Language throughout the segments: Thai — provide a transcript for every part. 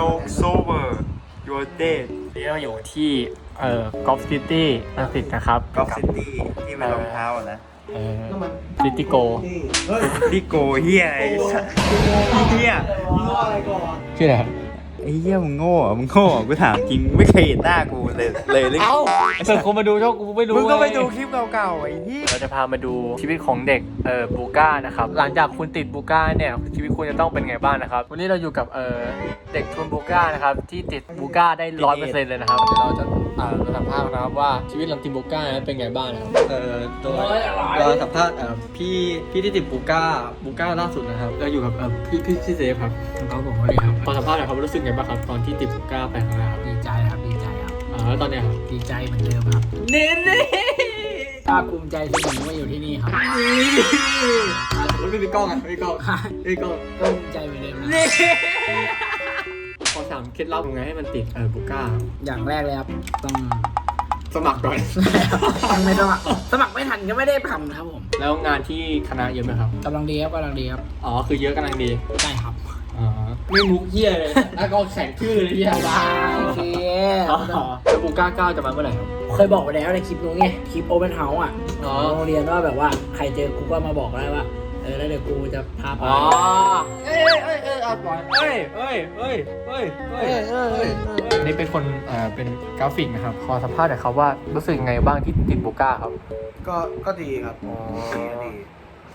joke sober your dead นี่เราอยู่ที่เอ่อกอล์ฟซิตี้ลังสิตนะครับ Golf City ที่มันรองเท้าอะนะเอ่อซิตี้โกพี่โกเฮียไอ้สัสเฮียชื่ออะไรครับ ไอ้เฮียมึงโง่เหรอมึงโง่เหรอกูถามจริงไม่เคยเห็นหน้ากูเลยเลยเลย เอ้าเปิดคนมาดูช่องกูไม่รู้มึงก็ไปงดูคลิปเก่าๆไอ้เฮียเราจะพามาดูชีวิตของเด็กเอ่อบูก้านะครับหลังจากคุณติดบูก้าเนี่ยชีวิตคุณจะต้องเป็นไงบ้างนะครับวันนี้เราอยู่กับเอ่อเด็กทุนบูก้านะครับที่ติดบูก้าได้ร้อยเปอร์เซ็นต์เลยนะครับเดี๋ยวเราจะ อ่ามาสัมภาษณ์นะครับว่าชีวิตหลังติดบูก้านั้นเป็นไงบ้างนะครับ เอ่อโดยเราสัมภาษณ์เอ่อพี่พี่ที่ติดบูก้าบูก้าล่าสุดนะครับเราอยู่กับเอ่อพี่พี่พี่เซฟครับครับผมสวัสดีครับขอสัมภาษณ์หน่อยครับว่ารู้สึกไงบ้างครับตอนที่ติดบูก้าไปครั้งแรกครับดีใจครับดีใจครับ อ่าแล้วตอนเนี้ยครับดีใจเหมือนเดิมครับเน้นเน้ภาคภูมิใจเสมอว่าอยู่ที่นี่ครับไม่มีกล้องอะไม่มีกล้องไม่มีกล้อง ก็ภูมิใจเหมือนเดิมนะขอถามเค ล็ดลับยังไงให้มันติดเอ่อบูก้า อย่างแรกเลยครับ ต้องสมัครก่อน ยังไม่สมัคร สมัครไม่ทันก็ไม่ได้ทำครับผมแล้วงานที่คณะเยอะไหมครับ กำลังดีครับกำลังดีครับอ๋อคือเยอะกำลังดีใช่ครับอ๋อไม่มุกเฮียเลยแล้วก็แข่งชื่อเลยเฮียบ้าโอเคแล้วบูก้าเก้าจะมาเมื่อไหร่ครับ เคยบอกไปแล้วในคลิปนู้นไงคลิปโอเ n นเฮาส์อะอ๋อโรงเรียนว่าแบบว่าใครเจอกูก็มาบอกได้ว่า เออแล้วเดี๋ยวกูจะพาไปอ๋อเอ้ยเอ้ยเอ้ยเอาปล่อยเอ้ยเอ้ยเอ้ยเอ้ยเอ้ยเอ้ยเอ้ยนี่เป็นคนเอ่อเป็นกราฟิกนะครับ ขอสัมภาษณ์หน่อยครับว่ารู้สึกยังไงบ้างที่ติดบูก้าครับก็ก็ดีครับอ๋อดีก็ดี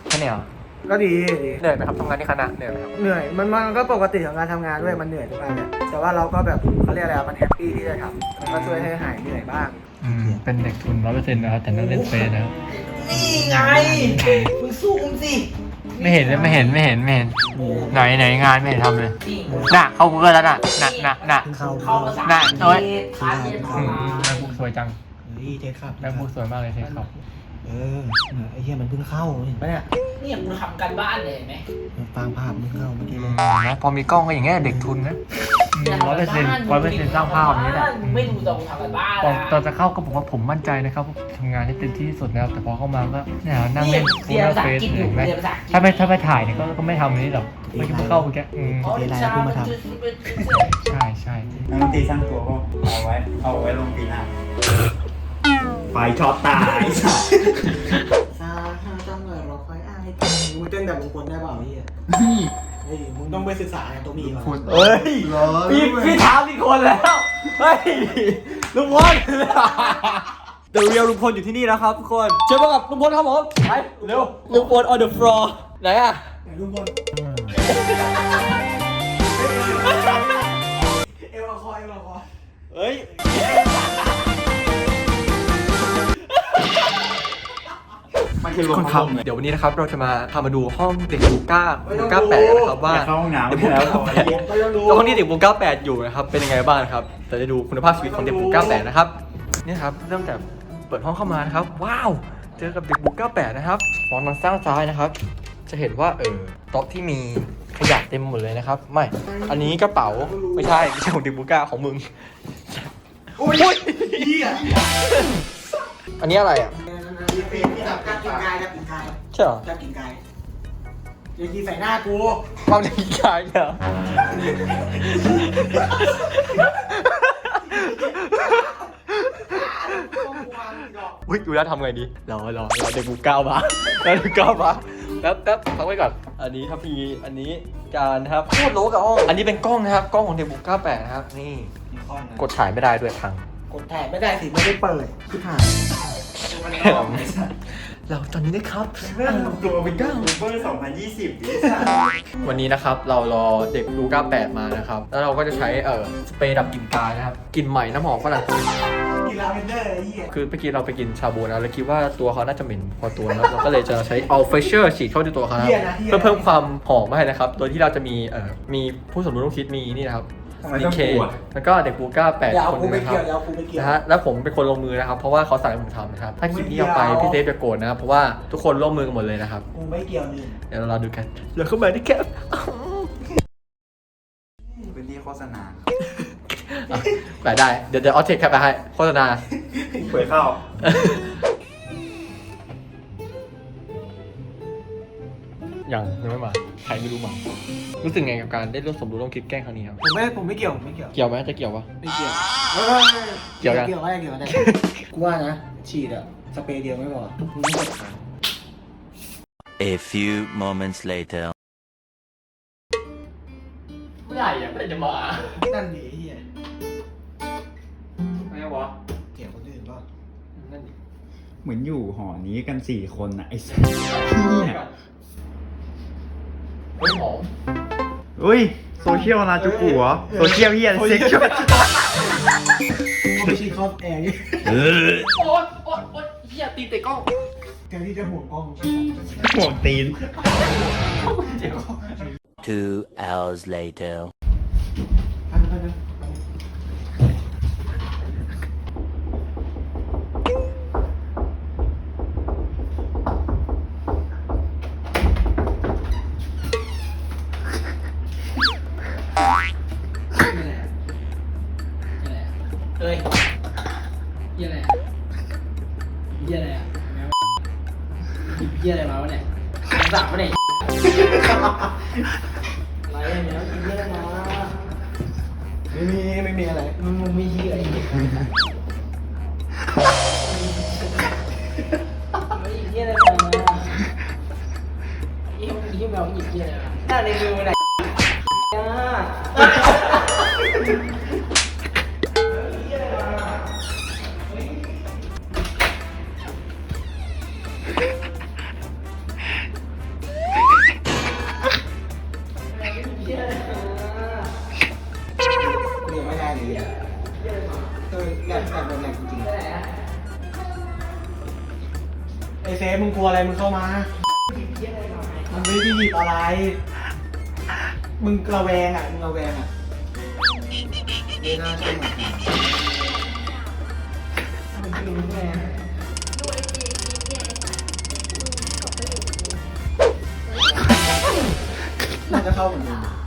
แค่เนี้ยเหรอก็ดีดีเหนื่อยไหมครับทำงานที่คณะเหนื่อยไหมครับเหนื่อยมันมันก็ปกติของการทำงานด้วยมันเหนื่อยทุกอันเนี่ยแต่ว่าเราก็แบบเขาเรียกอะไรอะมันแฮปปี้ที่จะทำมันก็ช่วยให้หายเหนื่อยบ้าง อืมเป็นเด็กทุนร้อยเปอร์เซ็นต์นะครับแต่นั่งเล่นเฟซนะครับ นี่ไง มึงซูมสิไม่เห็นเลยไม่เห็นไม่เห็นไม่เห็น ไหนไหนงานไม่เห็นทำเลยน่ะเข้ากูเกิลแล้วน่ะน่ะน่ะน่ะเข้าเข้าภาษาน่ะโอ้ยค้าเรียนอืมแม่บุ๊กสวยจังเฮ้ยเทครับแม่บุ๊กสวยมากเลยใช่ครับเออไอ้เหี้ยมันเพิ่งเข้าเห็นปะเนี่ยนี่อย่างกูทำกันบ้านเลยเห็นไหมฟังภาพมันเข้าเมื่อกี้เลยนะพอมีกล้องก็อย่างเงี้ยเด็กทุนนะ ร้อยเปอร์เซ็นต์ร้อยเปอร์เซ็นต์สร้างภาพแบบนี้แหละมึงไม่ดูตอนกูทำกันบ้านตอนนะตอนจะเข้าก็บอกว่าผมมั่นใจนะครับทำงานให้เต็มที่ที่สุดนะครับแต่พอเข้ามาก็เนี่ยนั่งเล่นเรียนภาษาเฟอัซงกฤษอยู่เห็นไหมเรียนภาษาอังกฤษถ้าไม่ถ้าไม่ถ่ายเนี่ยก็ก็ไม่ทำอันนี้หรอกไม่คิดว่าเข้าไปแกอืมอ๋อเรียนอะไรเพิ่งมาทใช่ใช่นักดนตรีสร้างตัวก็เอาไว้เอาไว้ลงปีหน้าไฟช็อตตายซาฮาจังเลยเราคอยอ้ายมึงเต้นแบบมงคลได้เปล่าเหี้ย เฮ้ยมึงต้องไปศึกษาไงตัวมีก่อน เฮ้ยพี่พี่ถามอีกคนแล้ว เฮ้ย ลุงพลเดอะเรียลลุงพลอยู่ที่นี่แล้วครับทุกคนเจอมากับลุงพลครับผม ไป เร็ว ลุงพล on the floor ไหนอะไหนลุงพลเอวคอยเอวคอยเฮ้ย คือลงคนพัขัดบลมเลยเดี๋ยววันนี้นะครับเราจะมาพามาดูห้องเด็กบูก้าบูก้าแปดกันนะครับว่า อยากเข้าห้องน้ำเด็กไปบูแล้วก้าแปดก็ยังรู้แล้วห้องที่เด็กบูก้าแปดอยู่นะครับเป็นยังไงบ้างนะครับจะได้ดูคุณภาพชีวิตของเด็กบูก้าแปดนะครับนี่ครับเริ่มจากเปิดห้องเข้ามานะครับ ว้าวเจอกับเด็กบูก้าแปดนะครับมองทางซ้ายซ้ายนะครับ จะเห็นว่าเออโต๊ะที่มีขยะเต็มหมดเลยนะครับ ไม่ อันนี้กระเป๋าไม่ใช่ไม่ใช่ของเด็กบูก้าของมึง โอ้ยเหี้ยอันนี้อะไรอะ มีเฟซที่แบบกากินกายการกินกายใช่เหรอการกินกายอย่ากินใส่หน้ากูความเด็กกายเหรออุ้ยดูแล้วทำไงดีรอรอรอเด็กบูก้าวมาเด็กบูก้าวมาแป๊บแป๊บพักไว้ก่อน อันนี้ทัพพีอันนี้การนะครับโคตรโลกับห้อง อันนี้เป็นกล้องนะครับ กล้องของเด็กบูก้าแปดนะครับ นี่ กดถ่ายไม่ได้ด้วยพัง กดถ่ายไม่ได้สิไม่ได้เปิดที่ถ่าย เราตอนนี้นะครับตัวเป็นก้าเบอร์2020ดิสัสวันนี้นะครับเรารอเด็กลูก้าแปดมานะครับ แล้วเราก็จะใช้เอ่อสเปรย์ดับกลิ่นกายนะครับกลิ่นใหม่น้ำหอมฝรั่งเศสกินลาเวนเดอร์ไอ้เหี้ยคือเมื่อกี้เราไปกินชาบูนะแล้วคิดว่าตัวเขาน่าจะเหม็นพอตัวนะครับเราก็เลยจะใช้เอาเฟเชอร์ฉีดเข้าที่ตัวเขานะครับเพื่อเพิ่มความหอมให้นะครับ โดยที่เราจะมีเอ่อมีผู้สมรู้ร่วมคิดมีนี่นะครับ ทำไมดีต้องเคกลัว แล้วก็เด็กบูก้าแปดอย่าเอาคนกูไปนะครัเกี่ยบวอย่าเอากูไปเกี่ยว นะฮะแล้วผมเป็นคนลงมือนะครับ เพราะว่าเขาสั่งให้ผมทำนะครับ ถ้าคลิปนี้ออกไปพี่เซฟจะโกรธนะครับเพราะว่าทุกคนร่วมมือกันหมดเลยนะครับ กูไม่เกี่ยวนี่เดี๋ยวเรารอดูกันแล้วเข้ามาที่แคปพื้นที่โฆษณาไปได้ เดี๋ยวเดี๋ยวเอาเทคแคปไปให้โฆษณา เผยเข้า ยังยังไม่มา ใครไม่รู้มา รู้สึกไงกับการได้ร่วมสมรู้ร่วมคิดแกล้งครั้งนี้ครับ ผมไม่ผมไม่เกี่ยวผมไม่เกี่ยวเกี่ยวไหมจะเกี่ยวปะ ไม่เกี่ยวเออเกี่ยวยัง เกี่ยวอะไรเกี่ยวอะไรกูว่านะฉีดอะสเปรย์เดียวไม่พอมึงต้องกดขา A few moments later. เมื่อไหร่อะเมื่อไหร่จะมานั่นดิไอ้เฮียไม่วะเกี่ยวคนอื่นป่ะนั่นดิเหมือนอยู่หอนี้กันสี่คนนะไอ้สัสเนี่ย เฮ้ยหอมเฮ้ยโซเชียลนาจูกูเหรอโซเชียลเฮียเซ็กชวลกูไม่ฉีดครอบแอร์นี่เออโอ๊ยโอ๊ยโอ๊ยเฮียตีเตะกล้องแทนที่จะห่วงกล้องห่วงตีน Two hours later. หยิบเยี่ยอะไรมาเยี่ยมเยี่ยมเราหยิบเยอะไรมาหน้าในมือไหน เซฟมึงกลัวอะไรมึงเข้ามามึงไม่ได้หยิบอะไร มึงระแวงอะ มึงระแวงอะไม่น่าใช่หมาน่าจะเข้าเหมือนเดิม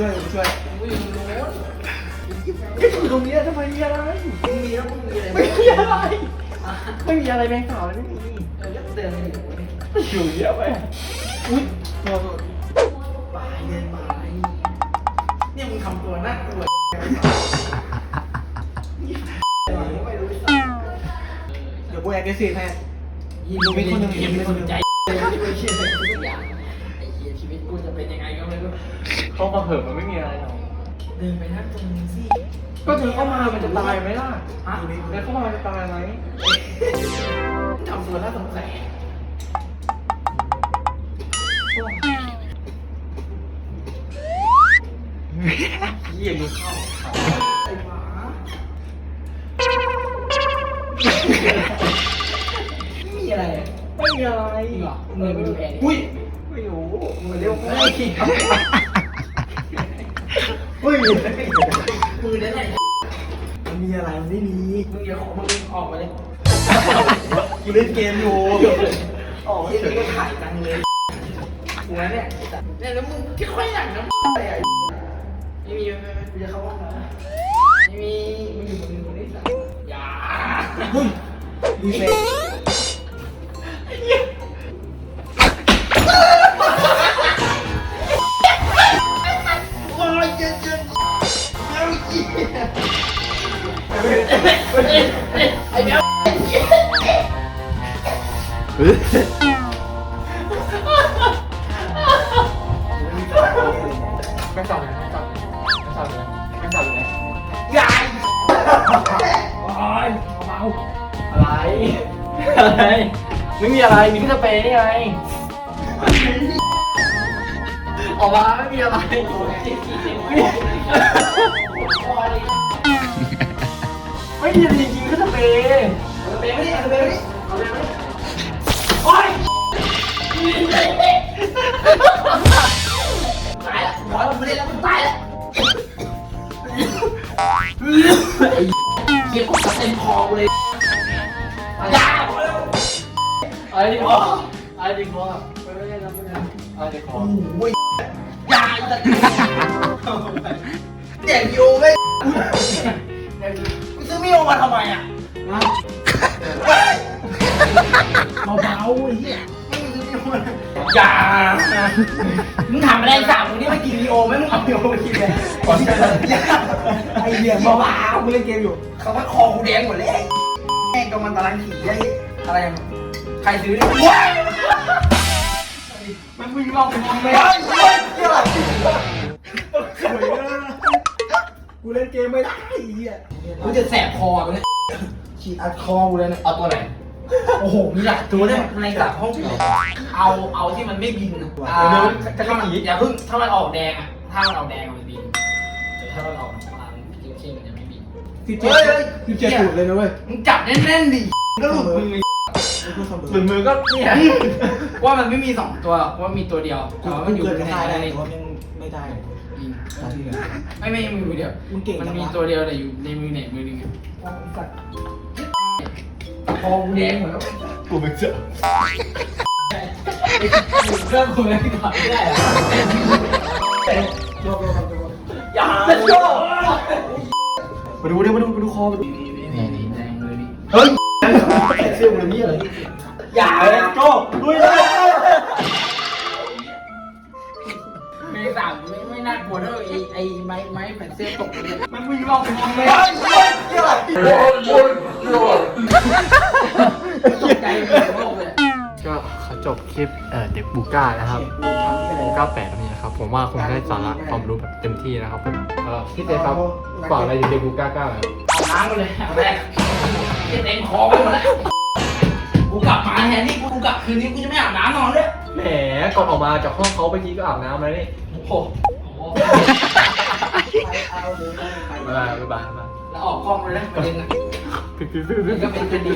ช่วยกูช่วยตรงนี้ทำไมมีอะไรมึงมีแล้วมึงมีอะไรไม่มีอะไร ไม่มีอะไรแมงสาวเลยไม่มีเออแล้วเตือนอยู่อยู่เยอะไปอุ้ยโทษโทษบายเดินบายเนี่ยมึงทำตัวน่ากลัวเดี๋ยวกูแอคทีฟให้ยิงไม่คนหนึ่งยิงไม่คนใจไม่เชื่อเลยทุกอย่าง เข้ามาเถอะมันไม่มีอะไรหรอกเดินไปนั่งตรงนี้สิก็เธอเข้ามามันจะตายไหมล่ะฮะเธอเข้ามามันจะตายไหมทำตัวน่าสงสัยเยี่ยมือเข้าไอ้หมามีอะไรไม่มีอะไรจริงเหรอมึงเลยไปดูแอร์ดิอุ้ยไม่รู้มันเรียกว่าเฮ้ยเฮ้ยมือนั่นแหละมันมีอะไรมันไม่มีมึงอย่าขอมึงออกมาเลยกูเล่นเกมอยู่ออกมาเลยก็ถ่ายจังเลยหัวเนี่ยเนี่ยแล้วมึงที่ค่อยหนังนะอะไรอะไม่มีไม่มีกูจะเข้าห้องน้ำไม่มีมึงอยู่มึงอยู่นี่สัตว์อย่าเฮ้ยดีเฟ ไอ้แมวแม่งเลยแม่งสาวเลยแม่งสาวเลยแม่งสาวเลยใหญ่โอ้ยเบาอะไร อะไร ไม่มีอะไร มีที่สเปรย์นี่ไงออกมาไม่มีอะไร ไม่มีอะไรจริงๆก็สเปรย์เบลลี่เบลลี่โอ๊ยตายละร้อยมันไม่ได้แล้วตายละไอ้เก็บของเต็มคอเลยยาพอแล้วอะไรดีกว่อไรดีกว่าไม่ไม่ได้นไม่ได้อะไรดีกว่าโอ้ยยาแต่ แดกโยไม่กูซื้อมีโอมาทำไมอะนะเบาๆไอ้เหี้ยมึงซื้อมีโอมาอย่ามึงทำอะไรสามมึงนี่มากินมีโอไหมมึงเอามีโอมากินเลยไอ้เหี้ยเบาๆกูเล่นเกมอยู่เขาว่าคอกูแดงหมดเลยแม่งกำมันตารางขี่ไอ้อะไรอะใครซื้อเนี่ยว้ายมันมึงลองไปทำไหม กูเล่นเกมไม่ได้ไอ้เหี้ยกูจะแสบคอกูเนี่ยฉีดอัดคอกูเลยเนี่ยเอาตัวไหน โอ้โห มีหลายตัวเนี่ยในหลักห้องเอา เอาที่มันไม่บินอะอ่าถ้ามันอย่าเพิ่ง ถ้ามันออกแดงอะ ถ้ามันออกแดงมันบินแต่ถ้ามันออกน้ำตาลเข้มๆมันจะไม่บิน สิบเจ็ดสิบเจ็ดสูตรเลยนะเว้ย มึงจับแน่นๆดิก็หลุดมือ ไอ้กูเสมอหลุดมือก็เนี่ยว่ามันไม่มีสองตัวหรอกว่ามีตัวเดียวแต่ว่ามันอยู่เกินในไม่ได้ไหนได้ในเพราะยังไม่ได้บินนาทีเลยไม่ไม่มือเดียวมึงเก่งมันจังวะมีตัวเดียวแต่อยู่ในมือไหนมือหนึงอะคอกูแดงหมดแล้วกูไม่เจอเริ่มคุยกันก่อนไม่ได้เหรอรวบรวมกันตัวอย่าจะโยมาดูดิมาดูมาดูคอมาดูนี่นี่นี่แดงเลยนี่เฮ้ย เสื้อมันนี่อะไรอย่าเลยโจ้ลุยเลยเมย์สามไม่ไม่น่ากลัวเท่าไอ้ไอ้ไม้ไม้แผ่นเสื้อตกเลยมันวิ่งรอบไปทำไมตกใจเลยโลกเลยก็ขอจบคลิปเอ่อเด็กบูก้านะครับบูก้าแปดนี้นะครับผมว่าคงได้สาระความรู้แบบเต็มที่นะครับผมเอ่อพี่เต้ครับฝากอะไรถึงเด็กบูก้าเก้าหน่อยเอาน้ำมาเลยเอาแรกจะเต็มคอไปหมดแล้วกูกลับมา แทนที่กูกลับคืนนี้กูจะไม่อาบน้ำนอนด้วยแหมก่อนออกมาจากห้องเขาเมื่อกี้ก็อาบน้ำมาแล้วนี่โอ้โหเอาเลยบ๊ายบายบ๊ายบายบ๊ายบายแล้วออกกล้องเลยนะประเด็นอะปิ๊บปิ๊บปิ๊บมันปิ๊บก็เป็นคดี